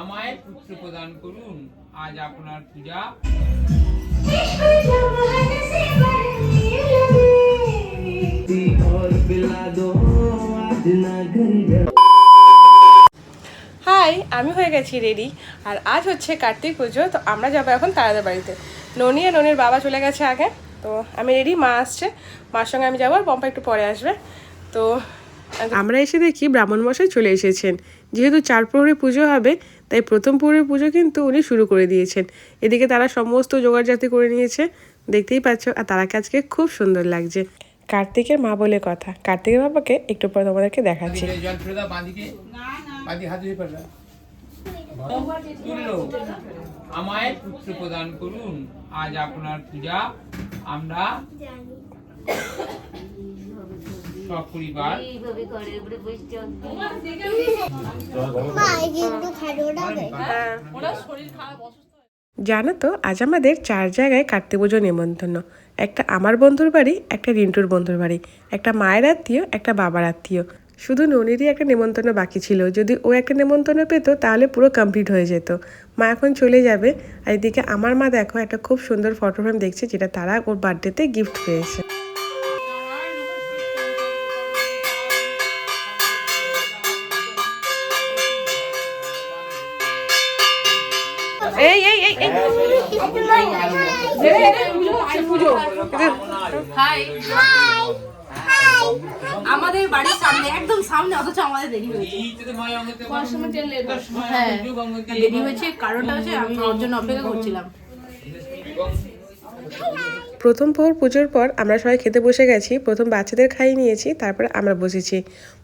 আমায় পুত্র প্রদান করুন। আজ আপনার পূজা। হাই আমি হয়ে গেছি রেডি। আর আজ হচ্ছে কার্তিক পুজো তো আমরা যাব এখন তারাদের বাড়িতে। ননি আর ননির বাবা চলে গেছে আগে তো আমি রেডি মা আসছে। মার সঙ্গে আমি যাব আর পম্পা একটু পরে আসবে। তো আমরা এসে দেখি ব্রাহ্মণ মশাই চলে এসেছেন। যেহেতু চার প্রহরী পুজো হবে, তাই প্রথম প্রহরের পুজো কিন্তু উনি শুরু করে দিয়েছেন। এদিকে তারা সমস্ত জোগাড়জাতি করে নিয়েছে। দেখতেই পাচ্ছ, আর তারাকে আজকে খুব সুন্দর লাগছে। কার্তিকের মা বলে কথা। কার্তিকের বাবাকে একটু পর তোমাদেরকে দেখাচ্ছি। আমায় পুত্র প্রদান করুন। আজ আপনার পূজা। আমরা সপরিবার। এইভাবে করে উপরে বসতে জানো তো আজ আমাদের চার জায়গায় কার্তিক পুজো নেমন্তন্ন একটা আমার বন্ধুর বাড়ি একটা রিন্টুর বন্ধুর বাড়ি একটা মায়ের আত্মীয় একটা বাবার আত্মীয়। শুধু ননিরই একটা নেমন্তন্ন বাকি ছিল। যদি ও একটা নেমন্তন্ন পেত তাহলে পুরো কমপ্লিট হয়ে যেত। মা এখন চলে যাবে আর এদিকে আমার মা দেখো একটা খুব সুন্দর ফটো ফ্রেম দেখছে যেটা তারা ওর বার্থডেতে গিফট পেয়েছে। এই এই এই এই। আমাদের বাড়ির সামনে একদম সামনে অথচ আমাদের দেরি হয়েছে। হ্যাঁ দেরি হয়েছে কারণটা হচ্ছে আমি ওর জন্য অপেক্ষা করছিলাম। প্রথম প্রহর পুজোর পর আমরা সবাই খেতে বসে গেছি প্রথম বাচ্চাদের খাইয়ে নিয়েছি তারপর আমরা বসেছি।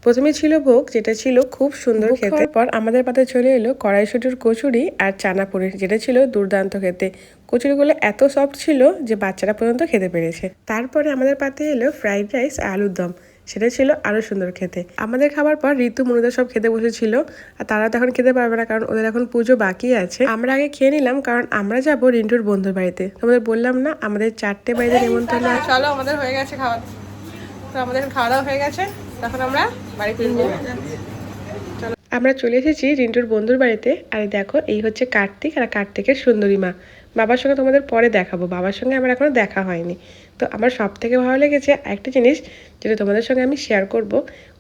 প্রথমে ছিল ভোগ যেটা ছিল খুব সুন্দর খেতে। পর আমাদের পাতে চলে এলো কড়াইশুটির কচুরি আর চানা পনির যেটা ছিল দুর্দান্ত খেতে। কচুরিগুলো এত সফট ছিল যে বাচ্চারা পর্যন্ত খেতে পেরেছে। তারপরে আমাদের পাতে এলো ফ্রাইড রাইস আর আলুর দম। সেটা ছিল আরও সুন্দর খেতে। আমাদের খাবার পর ঋতু মনুদা সব খেতে বসেছিল আর তারা তো এখন খেতে পারবে না কারণ ওদের এখন পুজো বাকি আছে। আমরা আগে খেয়ে নিলাম কারণ আমরা যাব রিন্টুর বন্ধুর বাড়িতে। তোমাদের বললাম না আমাদের চারটে বাড়িতে নেমন্তন্ন। চলো আমাদের হয়ে গেছে খাওয়া। তো আমাদের খাওয়া দাওয়া হয়ে গেছে তখন আমরা বাড়ি ফিরবো। আমরা চলে এসেছি রিন্টুর বন্ধুর বাড়িতে। আর দেখো এই হচ্ছে কার্তিক আর কার্তিকের সুন্দরী মা। বাবার সঙ্গে তোমাদের পরে দেখাবো। বাবার সঙ্গে আমার এখনও দেখা হয়নি। তো আমার সব থেকে ভালো লেগেছে একটা জিনিস যেটা তোমাদের সঙ্গে আমি শেয়ার করব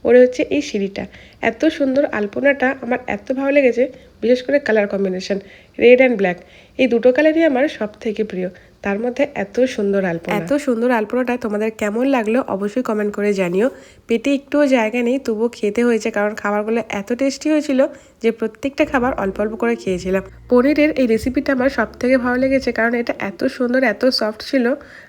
ওটা হচ্ছে এই সিঁড়িটা। এত সুন্দর আলপনাটা আমার এত ভালো লেগেছে, বিশেষ করে colour combination red and black এই দুটো কালারই আমার সব থেকে প্রিয়। তার মধ্যে এত সুন্দর আলপনা। এত সুন্দর আলপনাটা তোমাদের কেমন লাগল অবশ্যই কমেন্ট করে জানিও। পেটে একটুও জায়গা নেই, তবুও খেতে হয়েছে কারণ খাবারগুলো এত টেস্টি হয়েছিল যে প্রত্যেকটা খাবার অল্প অল্প করে খেয়েছিলাম। পনিরের এই রেসিপিটা আমার সব থেকে ভালো লেগেছে কারণ এটা এত সুন্দর, এত সফট ছিল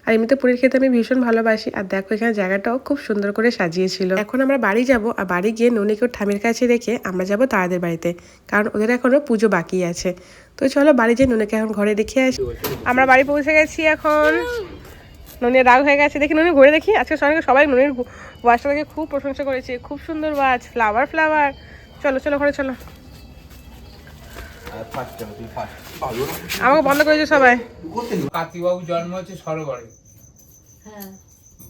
আর এমনিতে পনির খেতে আমি ভীষণ ভালোবাসি। আর দেখো এখানে জায়গাটাও খুব সুন্দর করে সাজিয়েছিল। এখন আমরা বাড়ি যাব আর বাড়ি গিয়ে ননিকে ঠামের কাছে রেখে আমরা যাব তাদের বাড়িতে, কারণ ওদের এখনও পুজো বাকি আছে। তো চলো বাড়ি যেয়ে ননিকে এখন ঘরে রেখে আসি। আমরা বাড়ি পৌঁছে গেছি এখন। ননির রাগ হয়ে গেছে। দেখি ননি ঘুরে দেখি। আজকে সবাই সবাই ননির ওয়াজটা দেখে খুব প্রশংসা করেছে। খুব সুন্দর ওয়াজ ফ্লাওয়ার ফ্লাওয়ার চলো চলো ঘরে চলো। আমাকে বন্ধ করেছে সবাই? কার্তিকবাবু জন্ম হচ্ছে সরোবরে।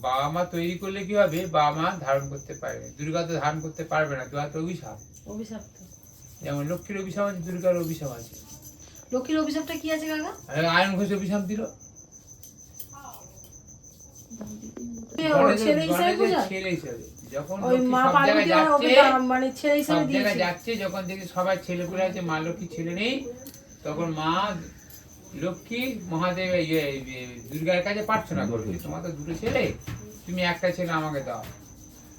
বাবা মা তৈরি করলে কি হবে? বাবা মা ধারণ করতে পারবে দুর্গা তো ধারণ করতে পারবে না। দুর্গা তো অভিশাপ। অভিশাপ যেমন লক্ষ্মীর অভিশাপ আছে দুর্গার অভিশাপ আছে। লক্ষ্মীর অভিশাপটা কি আছে কাকা? আয়ন ঘোষ অভিশাপ দিল। ছেলে ছেলে যখন মানে ছেলে সব হিসেবে জায়গায় দিয়েছে। যাচ্ছে যখন দেখি সবাই ছেলেপুলে আছে মা লক্ষ্মী ছেলে নেই তখন মা লক্ষ্মী মহাদেব ইয়ে দুর্গার কাছে প্রার্থনা করবে তোমার তো দুটো ছেলে তুমি একটা ছেলে আমাকে দাও।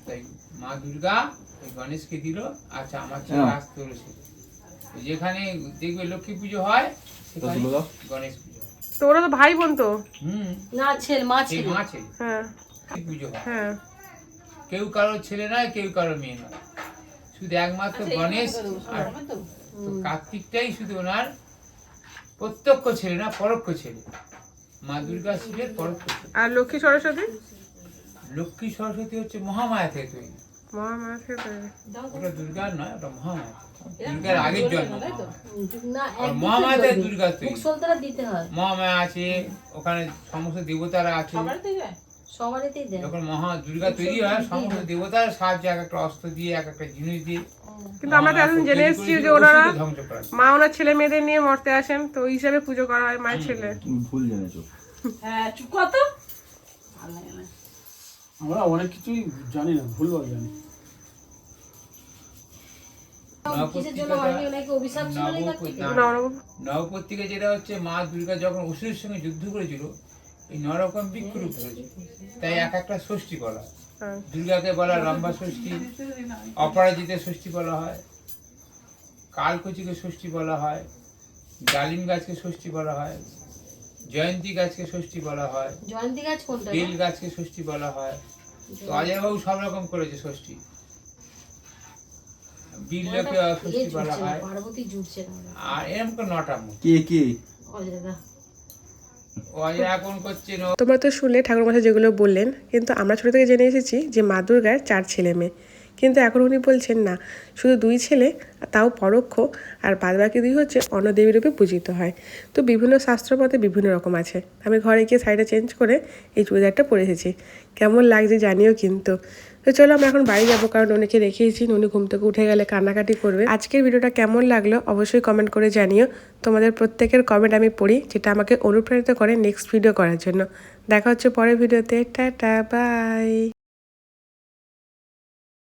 তাই মা দুর্গা গণেশকে দিল আচ্ছা আমার ছেলে আসতে চলেছে যেখানে দেখবে লক্ষ্মী পুজো হয় সেখানে গণেশ পুজো। তো ভাই বোন তো? হুম। না ছেলে মা ছেলে। মা ছেলে। হ্যাঁ। পুজো হয়। হ্যাঁ। কেউ কারও ছেলে নয় কেউ কারও মেয়ে নয়। শুধু একমাত্র গণেশ আর কার্তিকটাই শুধু ওনার প্রত্যক্ষ ছেলে না পরোক্ষ ছেলে। মা দুর্গা শিবের পরোক্ষ আর লক্ষ্মী সরস্বতী? লক্ষ্মী সরস্বতী হচ্ছে মহামায়া থেকে তৈরি। মহামায়া থেকে তৈরি। ওটা দুর্গার নয় ওটা মহামায়া দুর্গার আগের জন্ম। মহামায়া। না আর মহামায়া থেকে। দুর্গা তৈরি দিতে হয়। মহামায়া আছে ওখানে সমস্ত দেবতারা আছে। সবারইতেই দেয়। যখন মহা দুর্গা তৈরি হয় সমস্ত দেবতার সাহায্যে এক একটা অস্ত্র দিয়ে এক একটা জিনিস দিয়ে কিন্তু আমরা তো এখন জেনে এসেছি যে ওনারা মা ওনার ছেলে মেয়েদের নিয়ে মরতে আসেন তো ওই হিসাবে পুজো করা হয় মায়ের ছেলে। ভুল জেনেছো। হ্যাঁ চুপ কর তো। ভালো লাগে না। আমরা অনেক কিছুই জানি না ভুলভাল জানি। নবপত্রিকা যেটা হচ্ছে মা দুর্গা যখন অসুরের সঙ্গে যুদ্ধ করেছিল এই নরকম বিক্ষরূপ হয়েছে। তাই এক একটা ষষ্ঠী বলা হ্যাঁ। দুর্গাকে বলা লম্বা ষষ্ঠী অপরাজিতে ষষ্ঠী বলা হয় কালকুচিকে ষষ্ঠী বলা হয় ডালিম গাছকে ষষ্ঠী বলা হয় জয়ন্তী গাছকে ষষ্ঠী বলা হয় জয়ন্তী গাছ কোনটা? বেল গাছকে ষষ্ঠী বলা হয়। তো অজয়বাবু সব রকম করেছে ষষ্ঠী। বিল্লকে ষষ্ঠী বলা হয়। পার্বতী জুটছে না আর এরকম করে নটা মুখ কে কে? অজয়দা। অজয় এখন করছে ন- তোমরা তো শুনলে ঠাকুরমশাই যেগুলো বললেন কিন্তু আমরা ছোটো থেকে জেনে এসেছি যে মা দুর্গার চার ছেলে মেয়ে। কিন্তু এখন উনি বলছেন না শুধু দুই ছেলে তাও পরোক্ষ আর বাদ বাকি দুই হচ্ছে অন্নদেবী রূপে পূজিত হয়। তো বিভিন্ন শাস্ত্রমতে বিভিন্ন রকম আছে। আমি ঘরে গিয়ে শাড়িটা চেঞ্জ করে এই চুড়িদারটা পরে এসেছি। কেমন লাগছে জানিও কিন্তু। তো চলো আমরা এখন বাড়ি যাব, কারণ অনেকে রেখেছি উনি ঘুম থেকে উঠে গেলে কান্নাকাটি করবে। আজকের ভিডিওটা কেমন লাগল অবশ্যই কমেন্ট করে জানিও। তোমাদের প্রত্যেকের কমেন্ট আমি পড়ি, যেটা আমাকে অনুপ্রাণিত করে নেক্সট ভিডিও করার জন্য। দেখা হচ্ছে পরের ভিডিওতে। Tata bye